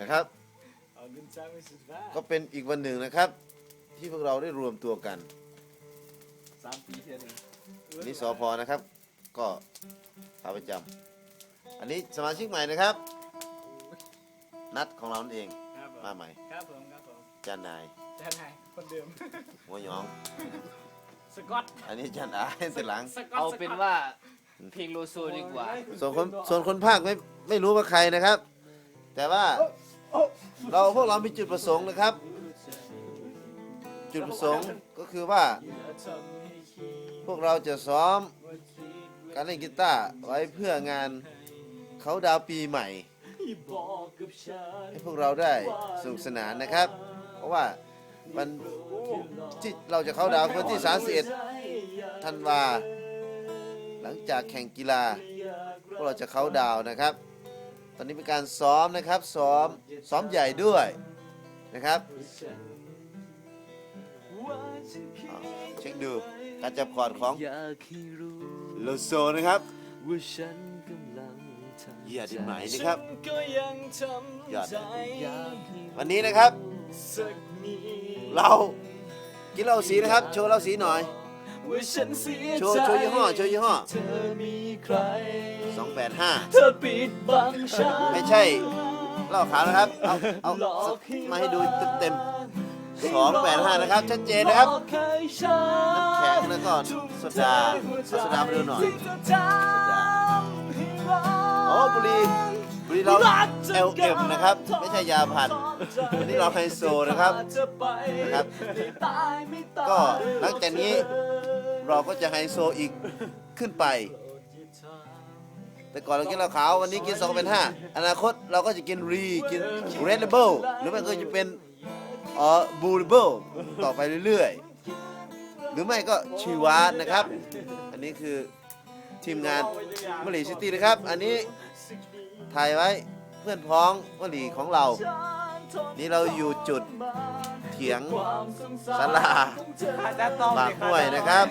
นะครับเอาดินจ้าไม่สุดว่าก็เป็นอีกวันหนึ่งนะครับ ที่พวกเราได้รวมตัวกันสามปีเทียนงอันนี้สพนะครับ ก็ขาประจำอันนี้สมาชิกใหม่นะครับ นัดของเรานั่นเองครับผมมาใหม่ครับผมครับผมจานนายแทนไฮคนเดิมหัวหยอง สกอตอันนี้จานอาเป็นหลัง สกอตเอาสกตเป็นว่าเพลงโลโซดีกว่า ส่วนคนส่วนคนภาคไม่ไม่รู้ว่าใครนะครับ แต่ว่า เราพวกเรามีจุดประสงค์นะครับ จุดประสงค์ก็คือว่า พวกเราจะซ้อมการเล่นกีตาร์ไว้เพื่องานเขาดาวปีใหม่ ให้พวกเราได้สนุกสนานนะครับ เพราะว่ามันที่เราจะเข้าดาวน์วันที่ 31 ธันวา หลังจากแข่งกีฬา พวกเราจะเข้าดาวนะครับ ตอนนี้เป็นการซ้อมนะครับซ้อมซ้อมใหญ่ด้วยนะครับเช็คดูการจับคอร์ดของโลโซนะครับว่าฉันกำลังทำเหยียดดินไหมนะครับยอดวันนี้นะครับ เรากินเหล้าสีนะครับ โชว์เหล้าสีหน่อย โชว์โชว์ยี่ห้อโชว์ยี่ห้อ 285 เธอปิดบังฉันไม่ใช่เหล้าขาวนะครับ เอา เอามาให้ดูเต็มๆ285 นะครับ ชัดเจนนะครับหลอกให้ฉันน้ำแข็งแล้วก็โซดาเอาโซดามาดูหน่อยที่จะจำให้รักโอ้บุรีบุรีเรา LM นะครับ ไม่ใช่ยาพันธุ์อันนี้เราไฮโซนะครับนะครับ ก็หลังจากนี้เราก็จะไฮโซอีกขึ้นไป แต่ก่อนเรากินเหล้าขาววันนี้กิน2เป็น5อนาคตเราก็จะกินรีกินเรดเบิลหรือไม่ก็จะเป็นเอ่อบูริเบิลต่อไปเรื่อยๆ หรือไม่ก็ชีวาสนะครับ อันนี้คือทีมงานมะลีซิตี้นะครับ อันนี้ถ่ายไว้เพื่อนพ้องมะลีของเรา นี่เราอยู่จุดเถียงศาลาอาจารย์ต้องปากห้วยนะครับ